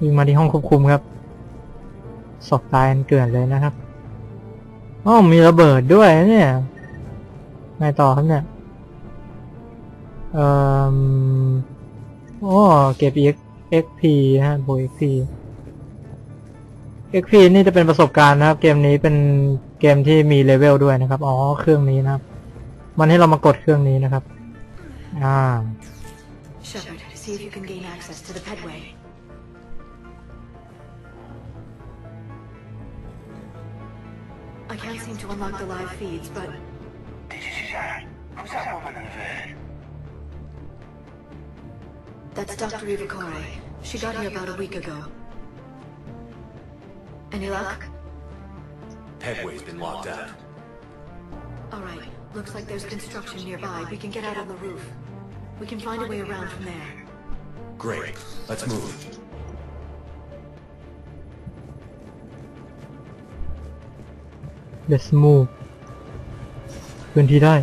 วิ่งมาที่ห้องควบคุมครับศพตายกันเกลื่อนเลยนะครับอ๋อมีระเบิดด้วยเนี่ยไงต่อครับเนี่ยเอ่อโอ้เก็บ X XP นะฮะบวก XP XP นี่จะเป็นประสบการณ์นะครับ เกมนี้เป็นเกมที่มีเลเวลด้วยนะครับ อ๋อ เครื่องนี้นะครับ มันให้เรามากดเครื่องนี้นะครับ อ่า I can't seem to unlock the live feeds, but Did you see that? Who's that woman in the vid? that's Dr. Eva She got here about a week ago. Any luck? Headway's been locked out. Alright, looks like there's construction nearby. We can get out on the roof. We can find a way around from there. Great. Let's move. Let's move พื้นที่ได้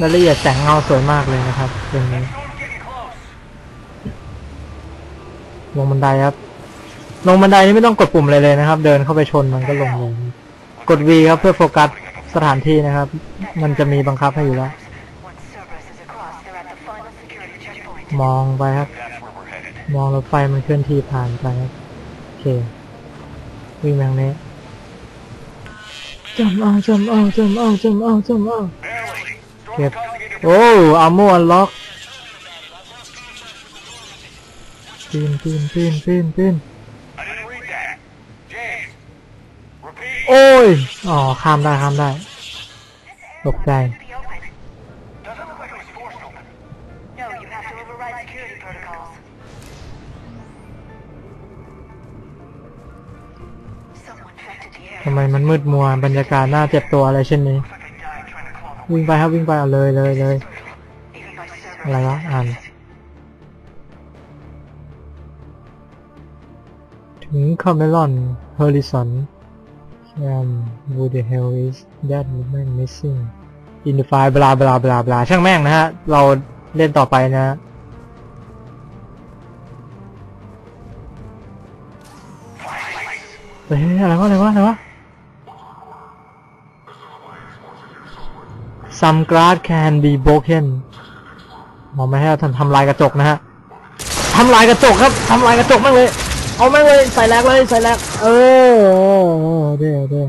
รายละเอียดแสงเงาสวยมากเลยนะครับเรื่องนี้ ลงบันไดครับ ลงบันไดนี่ไม่ต้องกดปุ่มอะไรเลยนะครับ เดินเข้าไปชนมันก็ลงลยกด V ครับเพื่อโฟกัสสถานที่นะครับ มันจะมีบังคับให้อยู่แล้ว มองไปครับ มองรถไฟมันเคลื่อนที่ผ่านไปครับโอเค วิ่งไปทางนี้จำเอาจำเอาจำเอาจำเอาจำเอา Barely. Storm's Yep. causing it to โอ้อาโมอันล็อกปีนปีนปีนปีนปีนโอ้ย อ๋อ ข้ามได้ ข้ามได้ ตกใจ ทำไมมันมืดมัวบรรยากาศน่าเจ็บตัวอะไรเช่นนี้ วิ่งไปครับวิ่งไปเอาเลยเลยเลยอะไรวะอ่านถึงคาเมลอนเฮอริสันแคม who the hell is that woman missing in the file บลาบลาบลาบลาช่างแม่งนะฮะ เราเล่นต่อไปนะฮะเฮ้ยอะไรวะอะไรวะอะไรวะ some glass can be broken มองไม่ให้เราทำทำลายกระจกนะฮะทำลายกระจกครับทำลายกระจกแม่งเลย เอาแม่งเลยใส่แลกเลยใส่แลกเออโอ้โหเด้เด้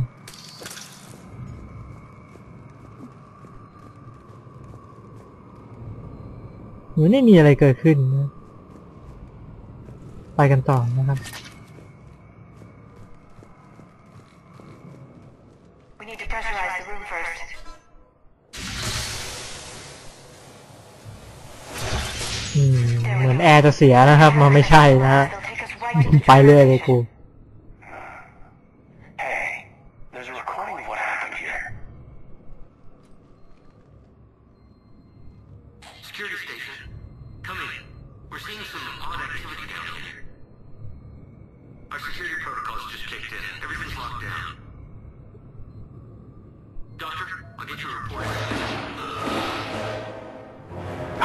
เหมือนไม่มีอะไรเกิดขึ้นนะไปกันต่อนะครับ เหมือนแอร์จะเสียนะครับ มันไม่ใช่นะฮะ They'll take us right into ไปเรื่อยเลยกู Hey, there's a recording of what happened here. Security station. Come in. We're seeing some odd activity down here. Our security protocols just kicked in. Everything's locked down. Doctor, I'll get you a report.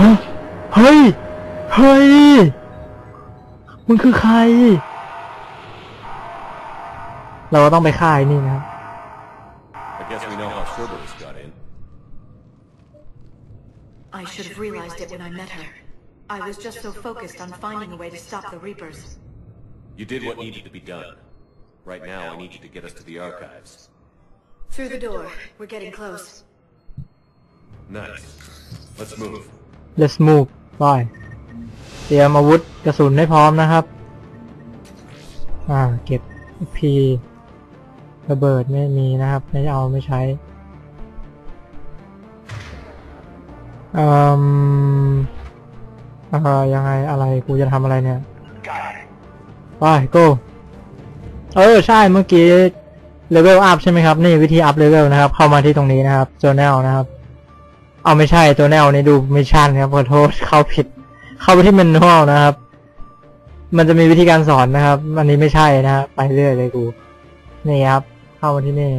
ฮะเฮ้ยเฮ้ย มึงคือใคร เราก็ต้องไปฆ่าไอ้นี่นะครับ I guess we know how Cerberus got in. I should have realized it when I met her. I was just so focused on finding a way to stop the Reapers. You did what needed to be done. Right now, I need you to get us to the archives. Through the door. We're getting close. Nice. Let's move. let's move ไปเ ตรียมอาวุธกระสุนให้พร้อมนะครับ อ่า เก็บ P ระเบิดไม่มีนะครับ ไม่เอาไม่ใช้ เอ่อเอ่อยังไงอะไรกูจะทำอะไรเนี่ยไป go เออ ใช่เมื่อกี้เลเวลอัพใช่ไหมครับ นี่วิธีอัพเลเวลนะครับ เข้ามาที่ตรงนี้นะครับ journal นะครับ เอาไม่ใช่ journal นี่ดูมิชชั่นครับขอโทษเข้าผิด เข้าไปที่ manual นะครับ มันจะมีวิธีการสอนนะครับ อันนี้ไม่ใช่นะฮะไปเรื่อยเลยกู นี่ครับ เข้ามาที่นี่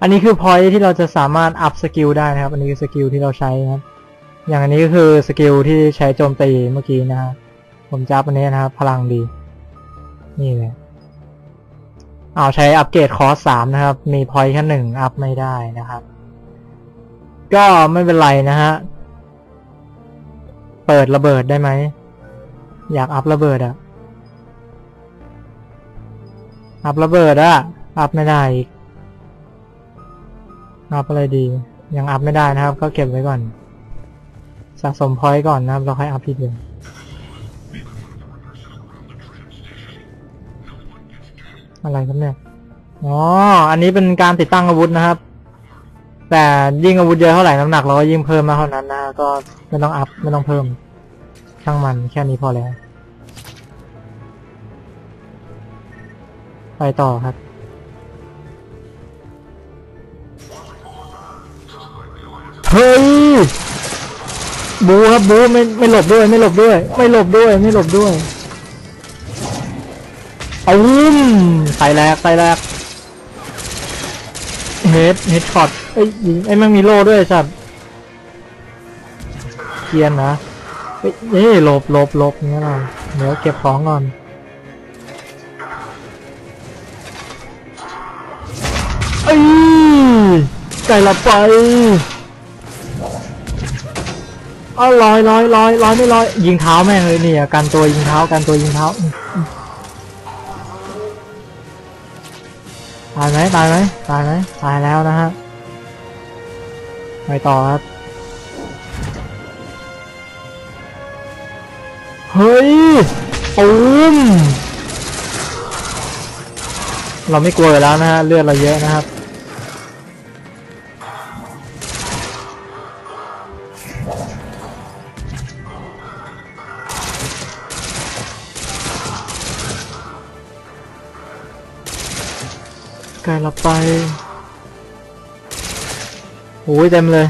อันนี้คือพอยที่เราจะสามารถอัพสกิลได้นะครับ อันนี้คือสกิลที่เราใช้นะครับ อย่างอันนี้ก็คือสกิลที่ใช้โจมตีเมื่อกี้นะฮะ ผมจะอัพอันนี้นะครับ พลังดี นี่เลยเอาใช้อัปเกรดคอร์สสามนะครับ มีพอยแค่หนึ่งอัพไม่ได้นะครับ ก็ไม่เป็นไรนะฮะ เปิดระเบิดได้ไหม อยากอัพระเบิดอะอัพระเบิดอะอัพไม่ได้อีกอัพอะไรดี ยังอัพไม่ได้นะครับ ก็เก็บไว้ก่อน สะสมพอยต์ก่อนนะครับ เราค่อยอัพทีเดียวอะไรครับเนี่ย อ๋อ อันนี้เป็นการติดตั้งอาวุธนะครับ แต่ยิ่งอาวุธเยอะเท่าไหร่น้ำหนักเราก็ยิ่งเพิ่มมาเท่านั้นนะ ก็ ไม่ต้องอัพ ไม่ต้องเพิ่ม ช่างมันแค่นี้พอแล้ว ไปต่อครับเฮ้ยบูครับบูไม่ไม่หลบด้วย ไม่หลบด้วย ไม่หลบด้วย ไม่หลบด้วยเอาวุ้มไตแรกไตแรกเฮดเฮดช็อตเอ้ยิงไอ้ยมันมีโล่ด้วยสัตว์ กียนนะเอ้ยหลบหลบหลบเงี้ยนะเดี๋ยวเก็บของก่อนเอ้ยไก่ละไปอ้าลอยลอยลอยลอยไม่ลอยยิงเท้าแม่งเลยเนี่ยการตัวยิงเท้าการตัวยิงเท้าตายไหมตายไหมตายไหมตายแล้วนะฮะไปต่อครับ เฮ้ยตูมเราไม่กลัวอยู่แล้วนะฮะเลือดเราเยอะนะครับไกลละไปโอ้ยเต็มเลย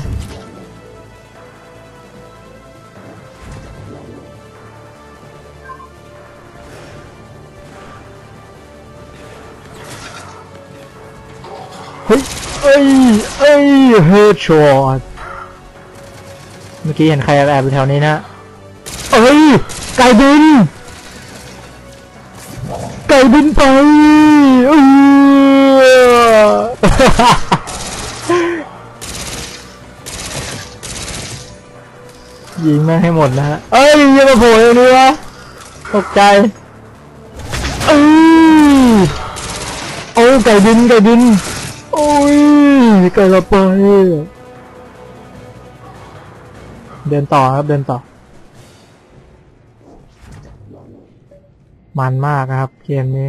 เฮ้ยเอ้ยเอ้ยเฮดช็อตเมื่อกี้เห็นใครแอบอยู่แถวนี้นะเอ้ยไก่บิน ไก่บินไปเออยิงแม่งให้หมดนะฮะ เอ้ยยังมาโผล่ตรงนี้วะตกใจเอ้ยโอ้ไก่บินไก่บิน ไก่ละไป เดินต่อครับ เดินต่อ มันมากครับ เกมนี้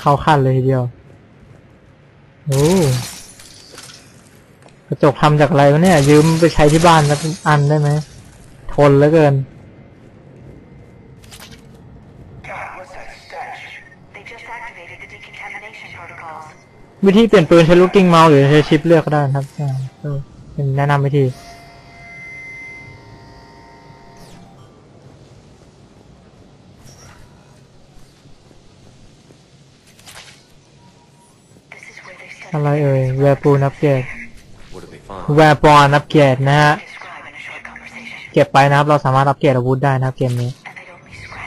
เข้าขั้นเลยทีเดียว โอ้กระจกทำจากอะไรวะเนี่ย ยืมไปใช้ที่บ้านสักอันได้ไหม ทนเหลือเกิน วิธีเปลี่ยนปืนใช้ลูกกิ้งเมาส์หรือใช้ชิปเลือกก็ได้นะครับอ่าเป็นแนะนำวิธีอะไรเอ่ยแวร์ปูนอัปเกรด What did they find? แวร์ปอนอัปเกรดนะฮะ เก็บไปนะครับ เราสามารถอัปเกรดอาวุธได้นะครับเกมนี้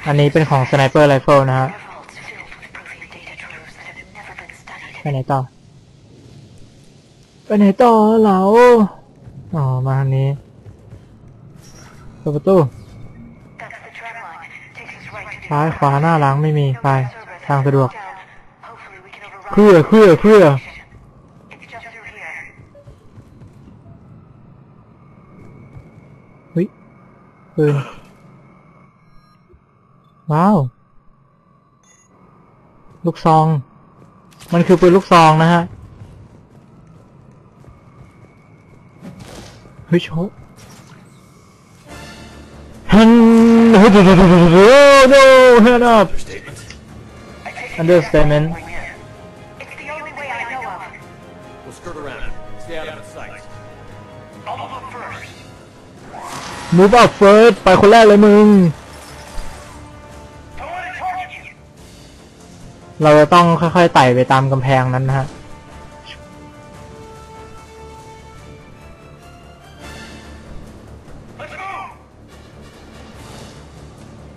อันนี้เป็นของสไนเปอร์ไรเฟิลนะฮะ ไปไหนต่อ ไปไหนต่อเราอ๋อ มาทางนี้เปิดประตูซ้ายขวาหน้าหลังไม่มีไปทางสะดวกเครื่อเครื่อเครื่อ It's just through here. เฮ้ยปืนว้าว ลูกซอง มันคือปืนลูกซองนะฮะเฮ้ยโชว์ฮันโอ้ no hand up understatement It's the only way I know of. We'll skirt around. Stay out of its sight. I'll move up first. move up first ไปคนแรกเลยมึง เราจะต้องค่อยๆไต่ไปตามกำแพงนั้นนะฮะ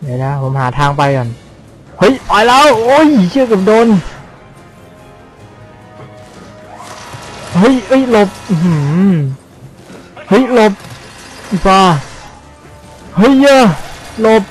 เดี๋ยวนะ ผมหาทางไปก่อน เฮ้ยไปแล้ว โอ้ยเชื่อกับโดน เฮ้ยเฮ้ยหลบเฮ้ยหลบป้าเฮ้ยเยอะหลบ